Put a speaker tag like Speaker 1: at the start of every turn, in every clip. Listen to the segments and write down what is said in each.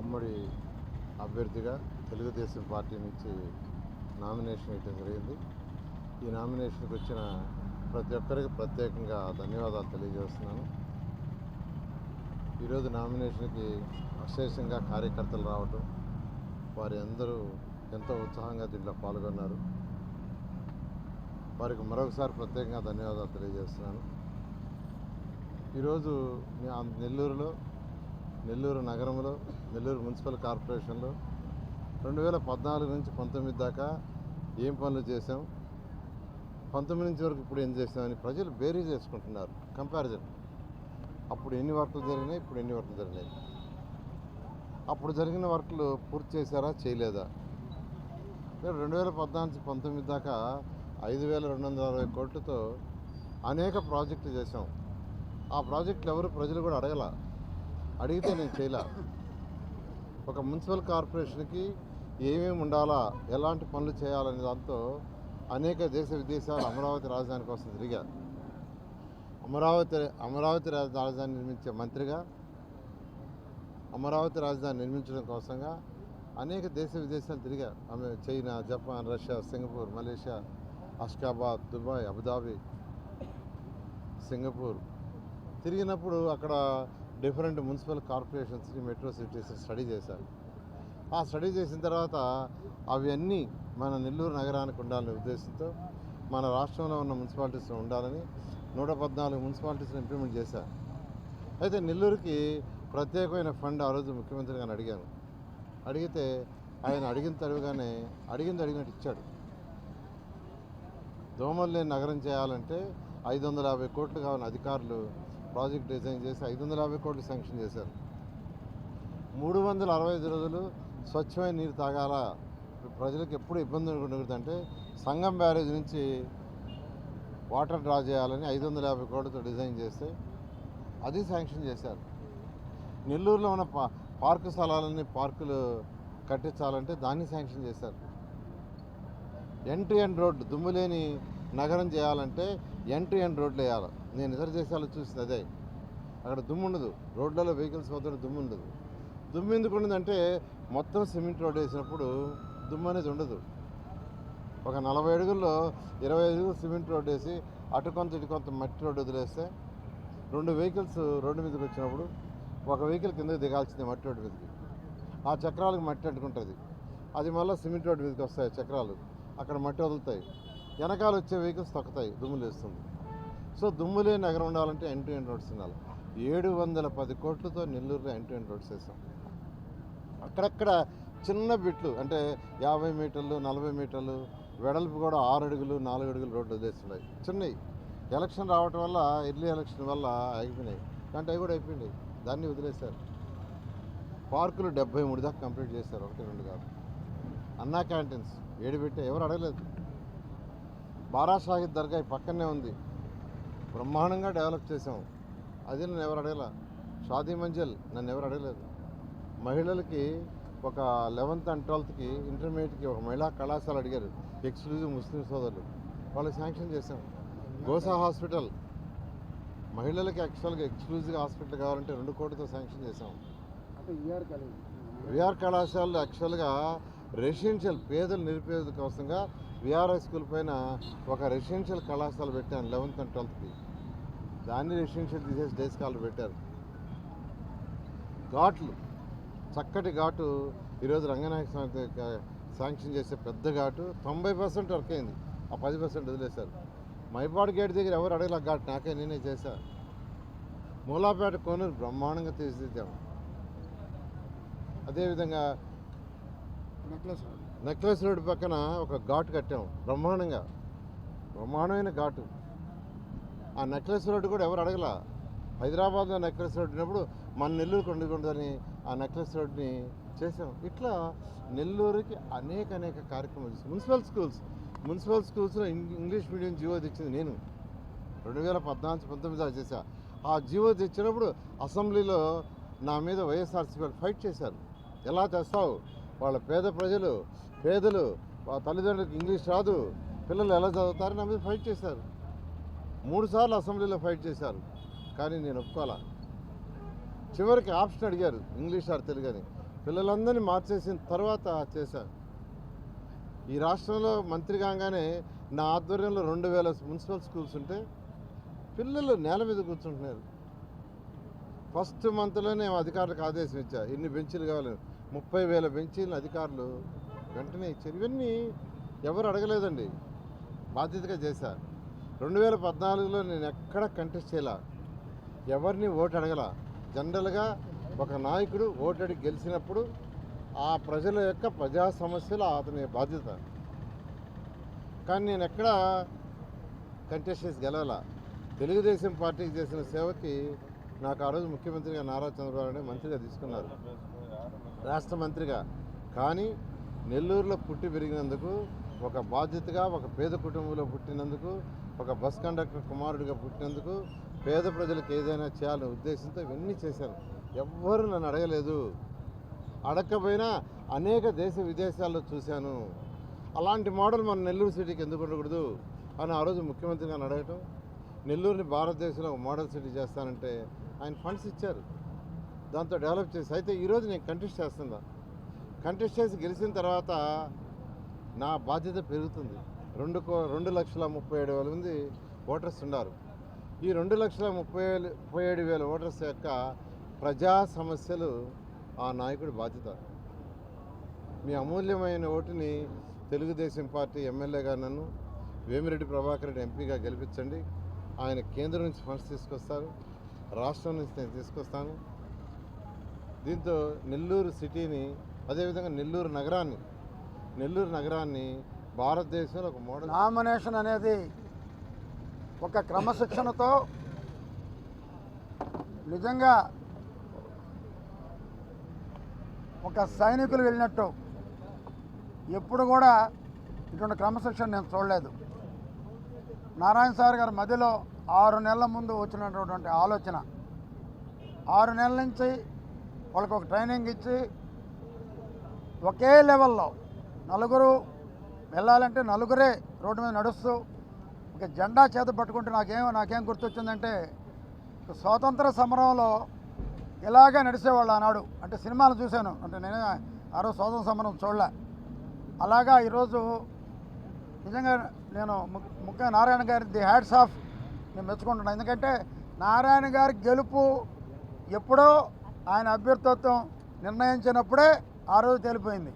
Speaker 1: ఉమ్మడి అభ్యర్థిగా తెలుగుదేశం పార్టీ నుంచి నామినేషన్ వేయటం జరిగింది. ఈ నామినేషన్కి వచ్చిన ప్రతి ఒక్కరికి ప్రత్యేకంగా ధన్యవాదాలు తెలియజేస్తున్నాను. ఈరోజు నామినేషన్కి అశేషంగా కార్యకర్తలు రావటం వారి అందరూ ఎంతో ఉత్సాహంగా దీంట్లో పాల్గొన్నారు. వారికి మరొకసారి ప్రత్యేకంగా ధన్యవాదాలు తెలియజేస్తున్నాను. ఈరోజు నెల్లూరులో నెల్లూరు నగరంలో నెల్లూరు మున్సిపల్ కార్పొరేషన్లో రెండు వేల పద్నాలుగు నుంచి పంతొమ్మిది దాకా ఏం పనులు చేసాం పంతొమ్మిది నుంచి వరకు ఇప్పుడు ఏం చేసామని ప్రజలు బేరీ చేసుకుంటున్నారు కంపారిజన్. అప్పుడు ఎన్ని వర్కులు జరిగినాయి ఇప్పుడు ఎన్ని వర్కులు జరిగినాయి? అప్పుడు జరిగిన వర్కులు పూర్తి చేశారా చేయలేదా? మేము రెండు వేల పద్నాలుగు పంతొమ్మిది దాకా ఐదు వేల రెండు వందల అరవై కోట్లతో అనేక ప్రాజెక్టులు చేసాం ఆ ప్రాజెక్టులు ఎవరు ప్రజలు కూడా అడగల. అడిగితే నేను చేయలే. ఒక మున్సిపల్ కార్పొరేషన్కి ఏమేమి ఉండాలా ఎలాంటి పనులు చేయాలనే దాంతో అనేక దేశ విదేశాలు అమరావతి రాజధాని కోసం తిరిగా. అమరావతి అమరావతి రాజ- రాజధాని నిర్మించే మంత్రిగా అమరావతి రాజధాని నిర్మించడం కోసంగా అనేక దేశ విదేశాలు తిరిగా ఆమె China Japan Russia Singapore Malaysia Ashgabat Dubai Abu Dhabi Singapore తిరిగినప్పుడు అక్కడ డిఫరెంట్ మున్సిపల్ కార్పొరేషన్స్ని మెట్రో సిటీస్ స్టడీ చేశారు. ఆ స్టడీ చేసిన తర్వాత అవన్నీ మన నెల్లూరు నగరానికి ఉండాలనే ఉద్దేశంతో మన రాష్ట్రంలో ఉన్న మున్సిపాలిటీస్లో ఉండాలని నూట పద్నాలుగు మున్సిపాలిటీస్ని ఇంప్లిమెంట్ చేశారు. అయితే నెల్లూరుకి ప్రత్యేకమైన ఫండ్ ఆ రోజు ముఖ్యమంత్రి గారిని అడిగాను అడిగితే ఆయన అడిగిన తరువుగానే అడిగింది అడిగినట్టు ఇచ్చాడు. దోమలు లేని నగరం చేయాలంటే ఐదు వందల యాభై కోట్లు కావాలని అధికారులు ప్రాజెక్ట్ డిజైన్ చేసి ఐదు వందల యాభై కోట్లు శాంక్షన్ చేశారు. మూడు వందల అరవై ఐదు రోజులు స్వచ్ఛమైన నీరు తాగాల? ప్రజలకు ఎప్పుడు ఇబ్బంది ఉండకూడదు సంగం బ్యారేజ్ నుంచి వాటర్ డ్రా చేయాలని ఐదు వందల యాభై కోట్లతో డిజైన్ చేస్తే అది శాంక్షన్ చేశారు. నెల్లూరులో ఉన్న పా పార్కు స్థలాలన్నీ పార్కులు కట్టించాలంటే దాన్ని శాంక్షన్ చేశారు. ఎన్ టు ఎండ్ రోడ్డు దుమ్ములేని నగరం చేయాలంటే ఎన్ టు ఎండ్ రోడ్లు వేయాలి. నేను ఇతర దేశాలు చూసింది అదే. అక్కడ దుమ్ము ఉండదు. రోడ్లలో వెహికల్స్ మొత్తం దుమ్ము ఉండదు. దుమ్ము ఎందుకు ఉండదంటే మొత్తం సిమెంట్ రోడ్ వేసినప్పుడు దుమ్ము అనేది ఉండదు. ఒక నలభై అడుగుల్లో ఇరవై అడుగులు సిమెంట్ రోడ్ వేసి అటు కొంత ఇటు కొంత మట్టి రోడ్డు వదిలేస్తే రెండు వెహికల్స్ రోడ్డు మీదకి వచ్చినప్పుడు ఒక వెహికల్ కింద దిగాల్సింది మట్టి రోడ్డు మీదకి. ఆ చక్రాలకు మట్టి అంటుకుంటుంది. అది మళ్ళీ సిమెంట్ రోడ్డు మీదకి వస్తాయి చక్రాలు. అక్కడ మట్టి వదులుతాయి. వెనకాల వచ్చే వెహికల్స్ తొక్కుతాయి దుమ్ములు వేస్తుంది. సో దుమ్ములే నగరం ఉండాలంటే ఎన్ టు ఎన్ రోడ్స్ ఉండాలి. ఏడు వందల పది కోట్లతో నెల్లూరులో ఎన్ టు ఎన్ రోడ్స్ వేసాం. అక్కడక్కడ చిన్న బిట్లు అంటే యాభై మీటర్లు నలభై మీటర్లు వెడల్పు కూడా ఆరు అడుగులు నాలుగు అడుగులు రోడ్లు వదిలేస్తున్నాయి. చిన్నవి ఎలక్షన్ రావటం వల్ల ఎర్లీ ఎలక్షన్ వల్ల అయిపోయినాయి అంటే అవి కూడా అయిపోయినాయి. దాన్ని వదిలేశారు. పార్కులు డెబ్బై మూడు దాకా కంప్లీట్ చేశారు ఒకటి రెండు కాదు. అన్నా క్యాంటీన్స్ ఏడు పెట్టే ఎవరు అడగలేదు. బారా సాహిద్ దర్గా పక్కనే ఉంది. బ్రహ్మాండంగా డెవలప్ చేసాం అది నన్ను ఎవరు అడగల? షాదీ మంజల్ నన్ను ఎవరు అడగలేదు. మహిళలకి ఒక లెవెన్త్ అండ్ ట్వెల్త్కి ఇంటర్మీడియట్కి ఒక మహిళా కళాశాల అడిగారు ఎక్స్క్లూజివ్ ముస్లిం సోదరులు. వాళ్ళు శాంక్షన్ చేసాం గోసా హాస్పిటల్ మహిళలకి యాక్చువల్గా ఎక్స్క్లూజివ్ హాస్పిటల్ కావాలంటే రెండు కోట్లతో శాంక్షన్ చేసాం
Speaker 2: అంటే ఈఆర్ కాలేజ్.
Speaker 1: విఆర్ కళాశాలలో యాక్చువల్గా రెసిడెన్షియల్ పేదలు నిరుపేద కోసంగా విఆర్ఐ స్కూల్ పైన ఒక రెసిడెన్షియల్ కళాశాల పెట్టాను లెవెన్త్ అండ్ ట్వెల్త్కి దాన్ని రెసిడెన్షియల్ తీసేసి డే స్కాలర్ పెట్టారు. ఘాట్లు చక్కటి ఘాటు ఈరోజు రంగనాయక స్వామి శాంక్షన్ చేసే పెద్ద ఘాటు తొంభై పర్సెంట్ వర్క్ అయింది. ఆ పది పర్సెంట్ వదిలేశారు. మైపాడు గేట్ దగ్గర ఎవరు అడగల ఘాట్ నాకే నేనే చేశా. మూలాపేట కోనూరు బ్రహ్మాండంగా తీర్చిదిద్దాము అదేవిధంగా
Speaker 2: నెక్లెస్
Speaker 1: నెక్లెస్ రోడ్ పక్కన ఒక ఘాట్ కట్టాం బ్రహ్మాండంగా. బ్రహ్మాండమైన ఘాటు. ఆ నెక్లెస్ రోడ్డు కూడా ఎవరు అడగల? హైదరాబాద్లో నెక్లెస్ రోడ్ ఉన్నప్పుడు మన నెల్లూరు కొండకుందని ఆ నెక్లెస్ రోడ్ని చేసాం ఇట్లా నెల్లూరుకి అనేక అనేక కార్యక్రమాలు మున్సిపల్ స్కూల్స్ మున్సిపల్ స్కూల్స్లో ఇంగ్లీష్ మీడియం జీవో తెచ్చింది నేను. రెండు వేల పద్నాలుగు పంతొమ్మిది చేశా. ఆ జీవో తెచ్చినప్పుడు అసెంబ్లీలో నా మీద వైఎస్ఆర్సీపీ వాళ్ళు ఫైట్ చేశారు. ఎలా తెస్తావు వాళ్ళ పేద ప్రజలు పేదలు వాళ్ళ తల్లిదండ్రులకు ఇంగ్లీష్ రాదు. పిల్లలు ఎలా చదువుతారని నా మీద ఫైట్ చేశారు. మూడు సార్లు అసెంబ్లీలో ఫైట్ చేశారు. కానీ నేను ఒప్పుకోవాలా చివరికి ఆప్షన్ అడిగారు ఇంగ్లీష్ ఆర్ తెలుగు అని. పిల్లలందరినీ మార్చేసిన తర్వాత చేశారు ఈ రాష్ట్రంలో మంత్రి కాగానే నా ఆధ్వర్యంలో రెండు వేల మున్సిపల్ స్కూల్స్ ఉంటే పిల్లలు నేల మీద కూర్చుంటున్నారు. ఫస్ట్ మంత్లోనే అధికారులకు ఆదేశం ఇచ్చా ఎన్ని బెంచీలు కావాలి? ముప్పై వేల బెంచీలు అధికారులు వెంటనే ఇచ్చారు. ఇవన్నీ ఎవరు అడగలేదండి. బాధ్యతగా చేశా. రెండు వేల పద్నాలుగులో నేను ఎక్కడ కంటెస్ట్ చేయలా? ఎవరిని ఓటు అడగల? జనరల్గా ఒక నాయకుడు ఓటు అడిగి గెలిచినప్పుడు ఆ ప్రజల యొక్క ప్రజా సమస్యలు అతని బాధ్యత. కానీ నేను ఎక్కడ కంటెస్ట్ చేసి గెలవాల? తెలుగుదేశం పార్టీకి చేసిన సేవకి నాకు ఆ రోజు ముఖ్యమంత్రిగా నారా చంద్రబాబు మంత్రిగా తీసుకున్నారు. రాష్ట్ర మంత్రిగా. కానీ నెల్లూరులో పుట్టి పెరిగినందుకు ఒక బాధ్యతగా ఒక పేద కుటుంబంలో పుట్టినందుకు ఒక బస్ కండక్టర్ కుమారుడిగా పుట్టినందుకు పేద ప్రజలకు ఏదైనా చేయాలనే ఉద్దేశంతో ఇవన్నీ చేశాను. ఎవ్వరూ నన్ను అడగలేదు. అడగకపోయినా అనేక దేశ విదేశాల్లో చూశాను. అలాంటి మోడల్ మన నెల్లూరు సిటీకి ఎందుకు ఉండకూడదు అని ఆ రోజు ముఖ్యమంత్రి గారిని అడగటం నెల్లూరుని భారతదేశంలో ఒక మోడల్ సిటీ చేస్తానంటే ఆయన ఫండ్స్ ఇచ్చారు. దాంతో డెవలప్ చేసి అయితే ఈరోజు నేను కంటెస్ట్ చేస్తుందా కంటెస్ట్ చేసి గెలిచిన తర్వాత నా బాధ్యత పెరుగుతుంది. రెండు కో రెండు లక్షల ముప్పై ఏడు వేల మంది ఓటర్స్ ఉన్నారు. ఈ రెండు లక్షల ముప్పై వేలు ముప్పై ఏడు వేల ఓటర్స్ యొక్క ప్రజా సమస్యలు ఆ నాయకుడి బాధ్యత. మీ అమూల్యమైన ఓటుని తెలుగుదేశం పార్టీ ఎమ్మెల్యేగా నన్ను వేమిరెడ్డి ప్రభాకర్ రెడ్డి ఎంపీగా గెలిపించండి. ఆయన కేంద్రం నుంచి ఫండ్స్ తీసుకొస్తారు. రాష్ట్రం నుంచి నేను తీసుకొస్తాను. దీంతో నెల్లూరు సిటీని అదేవిధంగా నెల్లూరు నగరాన్ని నెల్లూరు నగరాన్ని భారతదేశంలో ఒక మోడల్
Speaker 2: నామినేషన్ అనేది ఒక క్రమశిక్షణతో నిజంగా ఒక సైనికులు వెళ్ళినట్టు. ఎప్పుడు కూడా ఇటువంటి క్రమశిక్షణ నేను చూడలేదు. నారాయణ సార్ గారి మధ్యలో ఆరు నెలల ముందు వచ్చినటువంటి ఆలోచన. ఆరు నెలల నుంచి వాళ్ళకి ఒక ట్రైనింగ్ ఇచ్చి ఒకే లెవెల్లో నలుగురు వెళ్ళాలంటే నలుగురే రోడ్డు మీద నడుస్తూ ఒక జెండా చేత పట్టుకుంటే నాకేం నాకేం గుర్తొచ్చిందంటే స్వాతంత్ర సమరంలో ఇలాగే నడిచేవాళ్ళు ఆనాడు. అంటే సినిమాలు చూశాను. అంటే నేను ఆ రోజు స్వాతంత్ర సమరం చూడలే. అలాగా ఈరోజు నిజంగా నేను ము- ముఖ్యంగా నారాయణ గారి ది హ్యాడ్స్ ఆఫ్ నేను మెచ్చుకుంటున్నాను ఎందుకంటే నారాయణ గారి గెలుపు ఎప్పుడో ఆయన అభ్యర్థిత్వం నిర్ణయించినప్పుడే ఆ రోజు తెలిపోయింది.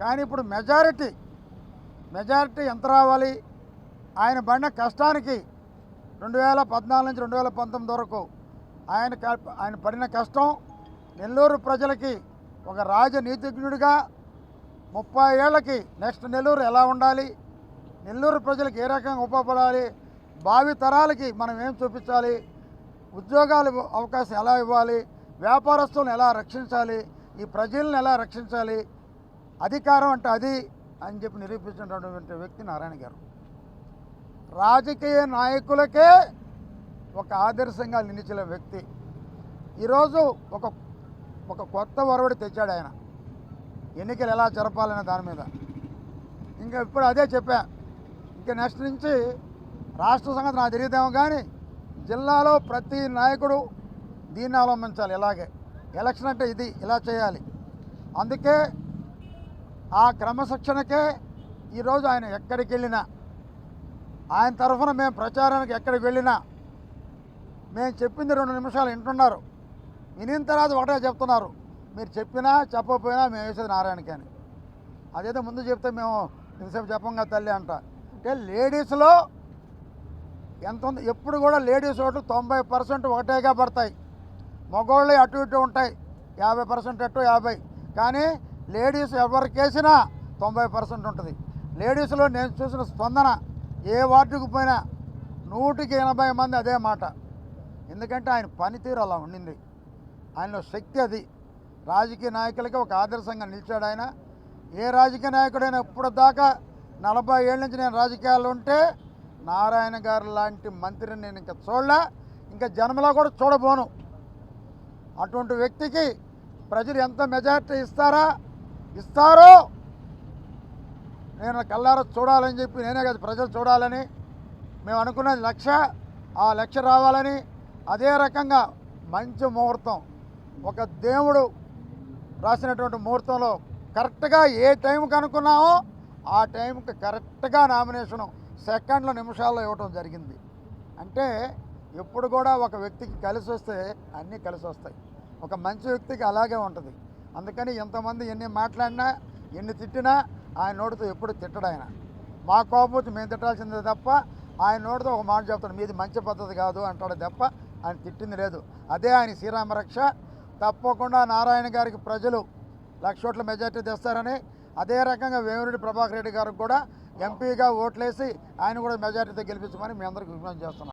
Speaker 2: కానీ ఇప్పుడు మెజారిటీ మెజారిటీ ఎంత రావాలి? ఆయన పడిన కష్టానికి రెండు వేల పద్నాలుగు నుంచి రెండు వేల పంతొమ్మిది వరకు ఆయన క- ఆయన పడిన కష్టం నెల్లూరు ప్రజలకి ఒక రాజనీతిజ్ఞుడిగా ముప్పై ఏళ్ళకి నెక్స్ట్ నెల్లూరు ఎలా ఉండాలి? నెల్లూరు ప్రజలకు ఏ రకంగా ఉపయోగపడాలి? భావి తరాలకి మనం ఏం చూపించాలి? ఉద్యోగాలు అవకాశం ఎలా ఇవ్వాలి? వ్యాపారస్తులను ఎలా రక్షించాలి? ఈ ప్రజలను ఎలా రక్షించాలి? అధికారం అంటే అది అని చెప్పి నిరూపించినటువంటి వ్యక్తి నారాయణ గారు. రాజకీయ నాయకులకే ఒక ఆదర్శంగా నిలిచిన వ్యక్తి. ఈరోజు ఒక ఒక కొత్త ఒరవడి తెచ్చాడు ఆయన. ఎన్నికలు ఎలా జరపాలనే దాని మీద. ఇంకా ఇప్పుడు అదే చెప్పా. ఇంకా నెక్స్ట్ నుంచి రాష్ట్ర సంగతి నాకు తెలియదేమో కానీ జిల్లాలో ప్రతి నాయకుడు దీన్ని అవలంబించాలి ఇలాగే. ఎలక్షన్ అంటే ఇది ఇలా చేయాలి. అందుకే ఆ క్రమశిక్షణకే ఈరోజు ఆయన ఎక్కడికి వెళ్ళినా ఆయన తరఫున మేము ప్రచారానికి ఎక్కడికి వెళ్ళినా మేము చెప్పింది రెండు నిమిషాలు వింటున్నారు. వినిన తర్వాత ఒకటే చెప్తున్నారు. మీరు చెప్పినా చెప్పకపోయినా మేము వేసేది నారాయణకి అని. అదైతే ముందు చెప్తే మేము ఇంతసేపు చెప్పంగా తల్లి అంట. అంటే లేడీస్లో ఎంత ఉంది? ఎప్పుడు కూడా లేడీస్ ఓట్లు తొంభై పర్సెంట్ ఒకటేగా పడతాయి. మగవాళ్ళు అటు ఇటు ఉంటాయి. యాభై పర్సెంట్ అటు యాభై. కానీ లేడీస్ ఎవరికేసినా తొంభై పర్సెంట్ ఉంటుంది. లేడీస్లో నేను చూసిన స్పందన ఏ వార్డుకు పోయినా నూటికి ఎనభై మంది అదే మాట. ఎందుకంటే ఆయన పనితీరు అలా ఉండింది. ఆయనలో శక్తి అది. రాజకీయ నాయకులకి ఒక ఆదర్శంగా నిలిచాడు ఆయన. ఏ రాజకీయ నాయకుడైనా ఇప్పుడు దాకా నలభై ఏళ్ళ నుంచి నేను రాజకీయాలు ఉంటే నారాయణ గారు లాంటి మంత్రిని నేను ఇంకా చూడలే. ఇంకా జన్మలో కూడా చూడబోను. అటువంటి వ్యక్తికి ప్రజలు ఎంత మెజారిటీ ఇస్తారా? ఇస్తారో నేను కళ్ళారా చూడాలని చెప్పి నేనే కదా ప్రజలు చూడాలని. మేము అనుకున్నది లక్ష్య ఆ లక్ష్య రావాలని అదే రకంగా మంచి ముహూర్తం. ఒక దేవుడు రాసినటువంటి ముహూర్తంలో కరెక్ట్గా ఏ టైంకి అనుకున్నామో ఆ టైంకి కరెక్ట్గా నామినేషను సెకండ్ల నిమిషాల్లో ఇవ్వటం జరిగింది. అంటే ఎప్పుడు కూడా ఒక వ్యక్తికి కలిసి వస్తే అన్నీ కలిసి వస్తాయి. ఒక మంచి వ్యక్తికి అలాగే ఉంటుంది. అందుకని ఎంతమంది ఎన్ని మాట్లాడినా ఎన్ని తిట్టినా ఆయన నోటితో ఎప్పుడు తిట్టడు ఆయన. మా కోపం మేము తిట్టాల్సిందే తప్ప ఆయన నోటితో ఒక మాట చెప్తాడు మీది మంచి పద్ధతి కాదు అంటాడు తప్ప ఆయన తిట్టింది లేదు. అదే ఆయన శ్రీరామ రక్ష. తప్పకుండా నారాయణ గారికి ప్రజలు లక్ష ఓట్ల మెజార్టీ తెస్తారని అదే రకంగా వేమిరెడ్డి ప్రభాకర్ రెడ్డి గారికి కూడా ఎంపీగా ఓట్లేసి ఆయన కూడా మెజార్టీతో గెలిపించమని మీ అందరికి విజ్ఞప్తి చేస్తున్నాం.